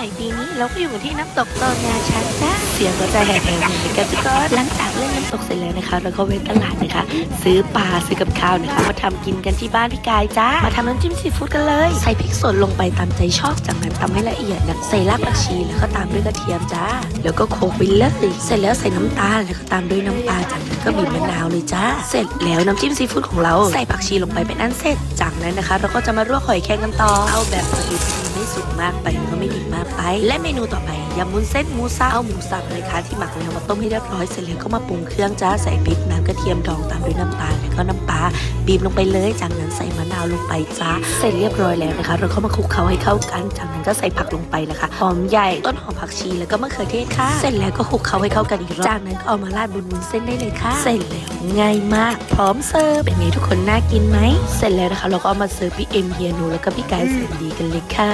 ม่ปีนี้เราก็อยู่กันที่น้ำตกโตนงาช้างจ้าเสียงก็จะแหบๆเหมือนกันทุกคนหลังจากเล่นน้ำตกเสร็จแล้วนะคะ เราก็เว้นตลาดนะคะ ซื้อปลาซื้อกับข้าวนะคะ มาทำกินกันที่บ้านพี่กายจ้ามาทำน้ำจิ้มซีฟู้ดกันเลยใส่พริกสดลงไปตามใจชอบจากนั้นตำให้ละเอียดนะใส่รากผักชีแล้วก็ตามด้วยกระเทียมจ้า แล้วก็โขลกไปเลยเสร็จแล้วใส่น้ำตาลแล้วก็ตามด้วยน้ำปลาจากนั้นก็บีบมะนาวเลยจ้า เสร็จแล้วน้ำจิ้มซีฟู้ดของเราใส่ผักชีลงไปเป็นอันเสร็จจากนั้นนะคะ เราก็จะมาลวกหอยแครงกันต่อเอาแบบพอดีไม่ มากไปก็ไม่ดิบมากไป และเมนูต่อไปยำมุนเส้นมูสับเอาหมูสับเลยค่ะที่หมักแล้วมาต้มให้เรียบร้อยเสร็จแล้วก็มาปรุงเครื่องจ้าใส่พริกน้ำกระเทียมดองตามด้วยน้ำตาลแล้วก็น้ำปลาบีบลงไปเลย จากนั้นใส่มะนาวลงไปจ้าเสร็จเรียบร้อยแล้วนะคะ เราก็มาคลุกเคล้าให้เข้ากัน จากนั้นก็ใส่ผักลงไปนะคะหอมใหญ่ต้นหอมผักชีแล้วก็มะเขือเทศค่ะ เสร็จแล้วก็คลุกเคล้าให้เข้ากันอีกรอบจากนั้นก็เอามาราดบนวุ้นเส้นได้เลยค่ะ เสร็จแล้วง่ายมาก พร้อมเสิร์ฟเป็นไงทุกคนน่ากินไหมเสร็จแล้วนะคะ เราก็เอามาเสิร์ฟพี่เอ็มเฮียนูแล้วก็พี่กายแสนดีกันเลยค่ะ